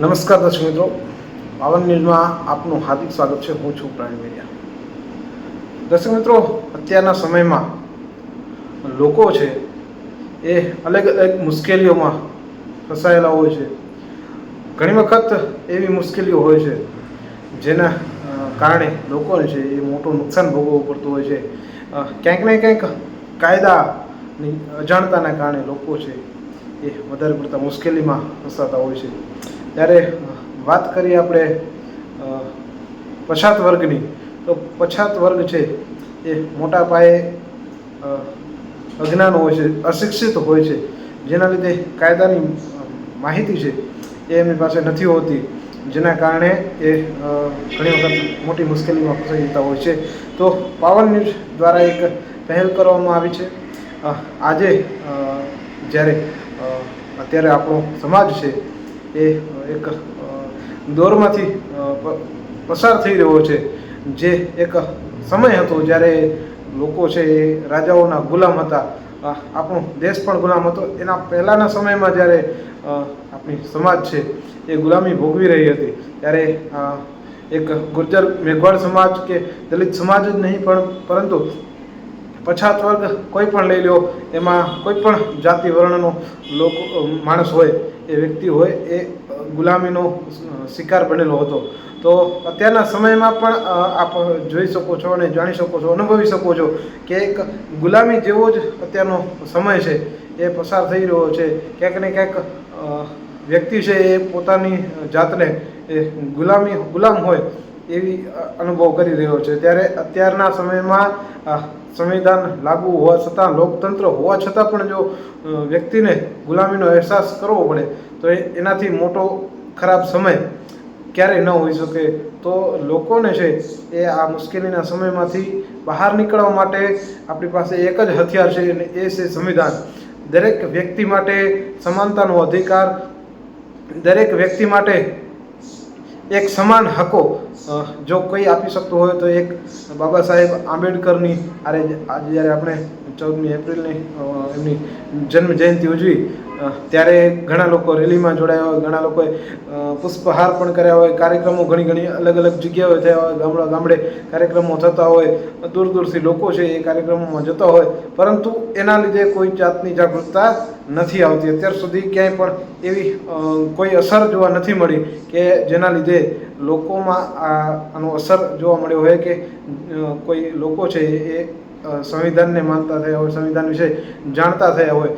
નમસ્કાર દર્શક મિત્રો. પાવન ન્યૂઝમાં આપનું હાર્દિક સ્વાગત છે. હું છું પ્રાણી મેરિયા દર્શક મિત્રો, અત્યારના સમયમાં લોકો છે એ અલગ અલગ મુશ્કેલીઓમાં ફસાયેલા હોય છે. ઘણી વખત એવી મુશ્કેલીઓ હોય છે જેના કારણે લોકોને છે એ મોટું નુકસાન ભોગવવું પડતું હોય છે. ક્યાંક ને ક્યાંક કાયદાની અજાણતાના કારણે લોકો છે એ વધારે પડતા મુશ્કેલીમાં ફસાતા હોય છે. ત્યારે વાત કરીએ આપણે પછાત વર્ગની. તો પછાત વર્ગ છે એ મોટા પાયે અજ્ઞાન હોય છે, અશિક્ષિત હોય છે. જેના લીધે કાયદાની માહિતી છે એ એમની પાસે નથી હોતી. જેના કારણે એ ઘણી વખત મોટી મુશ્કેલીમાં ફસાઈ જતા હોય છે. તો પાવર ન્યૂઝ દ્વારા એક પહેલ કરવામાં આવી છે. આજે જ્યારે અત્યારે આપણો સમાજ છે એ એક દોરમાંથી પસાર થઈ રહ્યો છે. જે એક સમય હતો જ્યારે લોકો છે એ રાજાઓના ગુલામ હતા. આપણો દેશ પણ ગુલામ હતો. એના પહેલાંના સમયમાં જ્યારે આપણી સમાજ છે એ ગુલામી ભોગવી રહી હતી, ત્યારે એક ગુર્જર મેઘવાળ સમાજ કે દલિત સમાજ જ નહીં પણ, પરંતુ પછાત વર્ગ કોઈ પણ લઈ લો એમાં કોઈ પણ જાતિ વર્ણનો લોકો માણસ હોય. એ વ્યક્તિ હોય એ ગુલામીનો શિકાર બનેલો હતો. તો અત્યારના સમયમાં પણ આપ જોઈ શકો છો અને જાણી શકો છો, અનુભવી શકો છો કે એક ગુલામી જેવો જ અત્યારનો સમય છે. એ પસાર થઈ રહ્યો છે. ક્યાંક ને ક્યાંક વ્યક્તિ છે એ પોતાની જાતને એ ગુલામી, ગુલામ હોય એવી અનુભવ કરી રહ્યો છે. ત્યારે અત્યારના સમયમાં સંવિધાન લાગુ હોવા છતાં, લોકતંત્ર હોવા છતાં પણ જો વ્યક્તિને ગુલામીનો અહેસાસ કરવો પડે, તો એનાથી મોટો ખરાબ સમય ક્યારેય ન હોઈ શકે. તો લોકોને છે, એ આ મુશ્કેલીના સમયમાંથી બહાર નીકળવા માટે આપણી પાસે એક જ હથિયાર છે, અને એ છે સંવિધાન. દરેક વ્યક્તિ માટે સમાનતાનો અધિકાર, દરેક વ્યક્તિ માટે એક સમાન હકો જો કોઈ આપી શકતો હોય તો એક બાબા સાહેબ આંબેડકરની આરે આજે જ્યારે આપણે ચૌદમી એપ્રિલની એમની જન્મ જયંતિ ઉજવી ત્યારે ઘણા લોકો રેલીમાં જોડાયા હોય, ઘણા લોકોએ પુષ્પહાર પણ કર્યા હોય, કાર્યક્રમો ઘણી ઘણી અલગ અલગ જગ્યાઓએ થયા હોય, ગામડા ગામડે કાર્યક્રમો થતા હોય, દૂર દૂરથી લોકો છે એ કાર્યક્રમોમાં જતા હોય, પરંતુ એના લીધે કોઈ જાતની જાગૃતતા નથી આવતી. અત્યાર સુધી ક્યાંય પણ એવી કોઈ અસર જોવા નથી મળી કે જેના લીધે લોકોમાં આ આનો અસર જોવા મળ્યો હોય કે કોઈ લોકો છે એ સંવિધાનને માનતા થયા હોય, સંવિધાન વિશે જાણતા થયા હોય,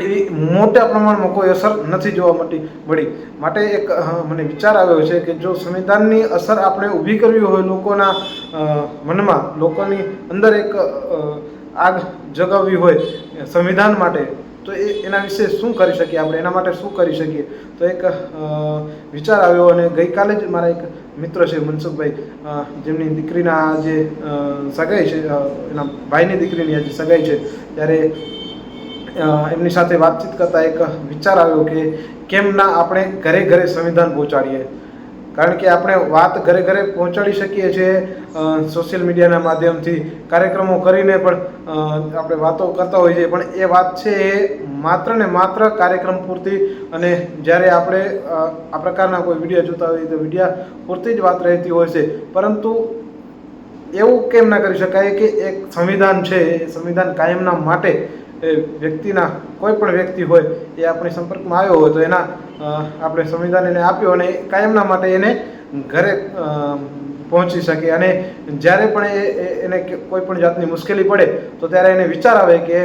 એવી મોટા પ્રમાણમાં કોઈ અસર નથી જોવા મળતી મળી. માટે એક મને વિચાર આવ્યો છે કે જો સંવિધાનની અસર આપણે ઊભી કરવી હોય લોકોના મનમાં, લોકોની અંદર એક આગ જગાવવી હોય સંવિધાન માટે તો એ એના વિશે શું કરી શકીએ આપણે? એના માટે શું કરી શકીએ? તો એક વિચાર આવ્યો અને ગઈકાલે જ મારા એક મિત્ર છે, મનસુખભાઈ જેમની દીકરીના જે સગાઈ છે એના ભાઈની દીકરીની આજે સગાઈ છે, ત્યારે એમની સાથે વાતચીત કરતા એક વિચાર આવ્યો કે કેમ ના આપણે ઘરે ઘરે સંવિધાન પહોંચાડીએ? કારણ કે આપણે વાત ઘરે ઘરે પહોંચાડી શકીએ છીએ સોશિયલ મીડિયાના માધ્યમથી. કાર્યક્રમો કરીને પણ આપણે વાતો કરતા હોઈએ છીએ. પણ એ વાત છે એ માત્ર ને માત્ર કાર્યક્રમ પૂરતી અને જ્યારે આપણે આ પ્રકારના કોઈ વીડિયો જોતા હોઈએ તો વિડીયા પૂરતી જ વાત રહેતી હોય છે. પરંતુ એવું કેમ ના કરી શકાય કે એક સંવિધાન છે, એ સંવિધાન કાયમના માટે એ વ્યક્તિના કોઈ પણ વ્યક્તિ હોય એ આપણી સંપર્કમાં આવ્યો હોય તો એના આપણે સંવિધાન એને આપ્યો અને કાયમના માટે એને ઘરે પહોંચી શકે. અને જ્યારે પણ એ એને કોઈ પણ જાતની મુશ્કેલી પડે, તો ત્યારે એને વિચાર આવે કે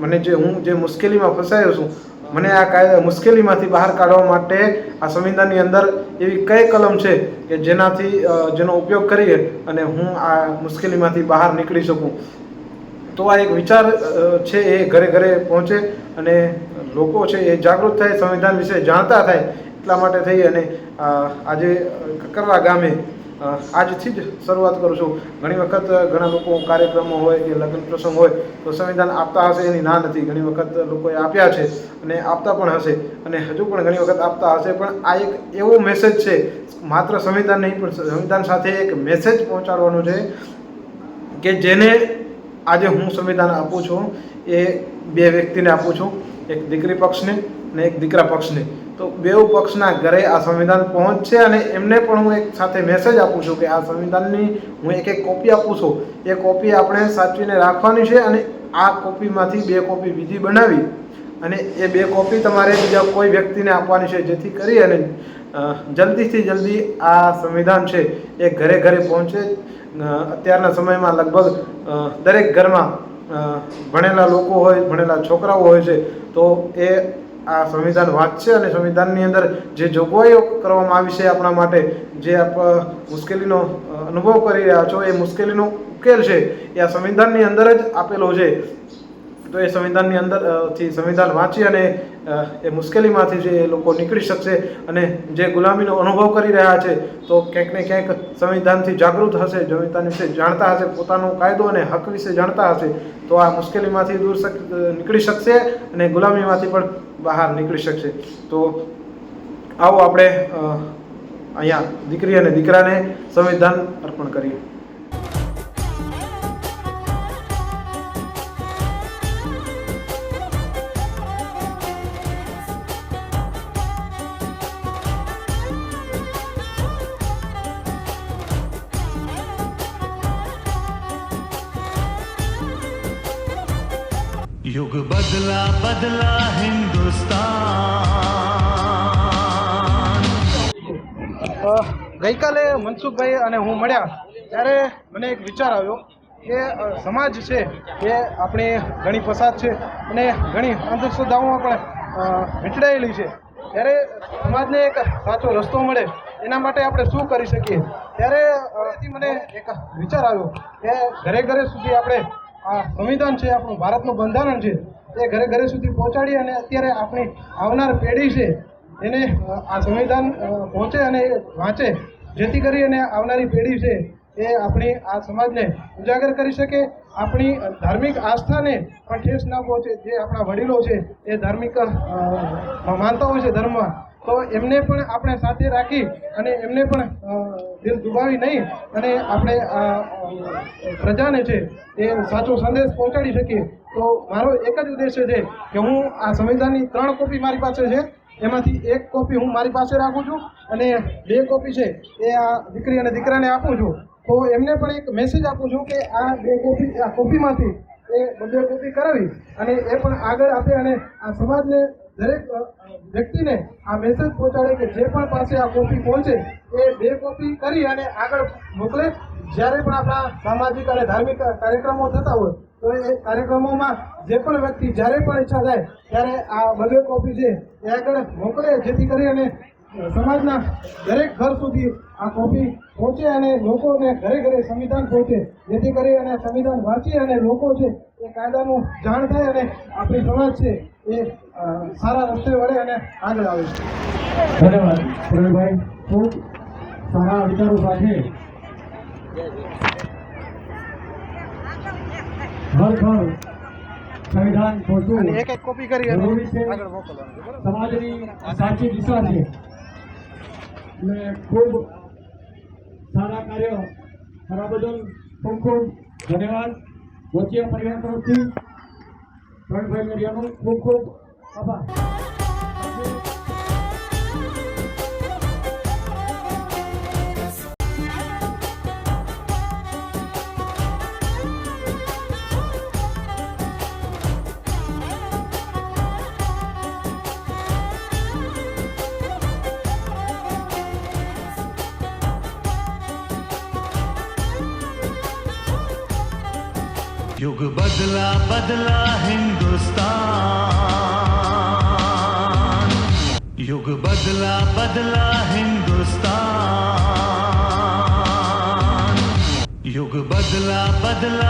મને જે હું જે મુશ્કેલીમાં ફસાયો છું, મને આ મુશ્કેલીમાંથી બહાર કાઢવા માટે આ સંવિધાનની અંદર એવી કઈ કલમ છે કે જેનાથી જેનો ઉપયોગ કરીએ અને હું આ મુશ્કેલીમાંથી બહાર નીકળી શકું? તો આ એક વિચાર છે એ ઘરે ઘરે પહોંચે અને લોકો છે એ જાગૃત થાય, સંવિધાન વિશે જાણતા થાય એટલા માટે થઈ અને આજે કકરવા ગામે આજથી જ શરૂઆત કરું છું. ઘણી વખત ઘણા લોકો કાર્યક્રમો હોય કે લગ્ન પ્રસંગ હોય તો સંવિધાન આપતા હશે એની ના નથી. ઘણી વખત લોકોએ આપ્યા છે અને આપતા પણ હશે અને હજુ પણ ઘણી વખત આપતા હશે. પણ આ એક એવો મેસેજ છે, માત્ર સંવિધાન નહીં પણ સંવિધાન સાથે એક મેસેજ પહોંચાડવાનો છે કે જેને આજે હું સંવિધાન આપું છું, એ બે વ્યક્તિને આપું છું, એક દીકરી પક્ષને અને એક દીકરા પક્ષને. તો બેઉ પક્ષના ઘરે આ સંવિધાન પહોંચશે અને એમને પણ હું એક સાથે મેસેજ આપું છું કે આ સંવિધાનની હું એક એક કોપી આપું છું. એ કોપી આપણે સાચવીને રાખવાની છે અને આ કોપીમાંથી બે કોપી બીજી બનાવી અને એ બે કોપી તમારે બીજા કોઈ વ્યક્તિને આપવાની છે, જેથી કરી અને જલ્દીથી જલ્દી આ સંવિધાન છે એ ઘરે ઘરે પહોંચે. અત્યારના સમયમાં લગભગ દરેક ઘરમાં ભણેલા લોકો હોય, ભણેલા છોકરાઓ હોય છે, તો એ આ સંવિધાન વાંચશે અને સંવિધાનની અંદર જે જોગવાઈઓ કરવામાં આવી છે આપણા માટે, જે આપ મુશ્કેલીનો અનુભવ કરી રહ્યા છો, એ મુશ્કેલીનો ઉકેલ છે, એ આ સંવિધાનની અંદર જ આપેલો છે. તો એ સંવિધાનની અંદરથી સંવિધાન વાંચી અને એ મુશ્કેલીમાંથી જે એ લોકો નીકળી શકશે અને જે ગુલામીનો અનુભવ કરી રહ્યા છે, તો ક્યાંક ને ક્યાંક સંવિધાનથી જાગૃત હશે, સંવિધાન વિશે જાણતા હશે, પોતાનો કાયદો અને હક વિશે જાણતા હશે, તો આ મુશ્કેલીમાંથી દૂર શક નીકળી શકશે અને ગુલામીમાંથી પણ બહાર નીકળી શકશે. તો આવો આપણે અહીંયા દીકરી અને દીકરાને સંવિધાન અર્પણ કરીએ. युग बदला बदला हिंदुस्तान અ, ગઈકાલે મનસુખભાઈ અને હું મળ્યા ત્યારે મને એક વિચાર આવ્યો કે અ, સમાજ છે એ આપણી ઘણી પસાદ છે અને ઘણી અંધશ્રદ્ધાઓમાં પણ અ, વીંટળાયેલી છે ત્યારે સમાજને એક સાચો રસ્તો મળે એના માટે આપણે શું કરી શકીએ ત્યારે અ, એથી મને એક વિચાર આવ્યો કે ઘરે ઘરે સુધી આપણે આ સંવિધાન છે, આપણું ભારતનું બંધારણ છે, એ ઘરે ઘરે સુધી પહોંચાડી અને અત્યારે આપણી આવનાર પેઢી છે, એને આ સંવિધાન પહોંચે અને વાંચે. જેથી કરી અને આવનારી પેઢી છે, એ આપણી, આ સમાજને ઉજાગર કરી શકે. આપણી ધાર્મિક આસ્થાને પણ ઠેસ ના પહોંચે. જે આપણા વડીલો છે, એ ધાર્મિક માનતા હોય છે ધર્મમાં તો એમને પણ આપણે સાથે રાખી અને એમને પણ દિલ દુભાવી નહીં અને આપણે આ પ્રજાને છે એ સાચો સંદેશ પહોંચાડી શકીએ. તો મારો એક જ ઉદ્દેશ્ય છે કે હું આ સંવિધાનની ત્રણ કોપી મારી પાસે છે. એમાંથી એક કોપી હું મારી પાસે રાખું છું અને બે કોપી છે એ આ દીકરી અને દીકરાને આપું છું. તો એમને પણ એક મેસેજ આપું છું કે આ બે કોપી, આ કોપીમાંથી એ બધે કોપી કરાવી અને એ પણ આગળ આપે અને આ સમાજને દરેક વ્યક્તિને આ મેસેજ પહોંચાડે કે જે પણ પાસે આ કોપી પહોંચે, એ બે કોપી કરી અને આગળ મોકલે. જ્યારે પણ આપણા સામાજિક અને ધાર્મિક કાર્યક્રમો થતા હોય, તો એ કાર્યક્રમોમાં જે પણ વ્યક્તિ જ્યારે પણ ઈચ્છા થાય, ત્યારે આ બધે કોપી છે એ આગળ મોકલે, જેથી કરી અને સમાજના દરેક ઘર સુધી આ કોપી પહોંચે અને લોકોને ઘરે ઘરે સંવિધાન પહોંચે, જેથી કરી અને સંવિધાન વાંચી અને લોકો છે એ કાયદાનું જાણ થાય અને આપણી સમાજ છે એ સારા રસ્તે વળે અને આગળ આવે ધન્યવાદ. પ્રવીણભાઈ ખૂબ સારા વિચારો સાથે ઘર ઘર સંવિધાન અને પહોંચવું એક એક કોપી કરી અને જરૂરી છે. સમાજની સાચી દિશા છે. અને ખૂબ સારા કાર્ય કરવા બદલ ખૂબ ખૂબ. ધન્યવાદ. ગોચિયા પરિવાર તરફથી પ્રવીણભાઈ મેરિયાનો ખૂબ ખૂબ આભાર युग बदला बदला हिंदुस्तान युग बदला बदला हिंदुस्तान युग बदला बदला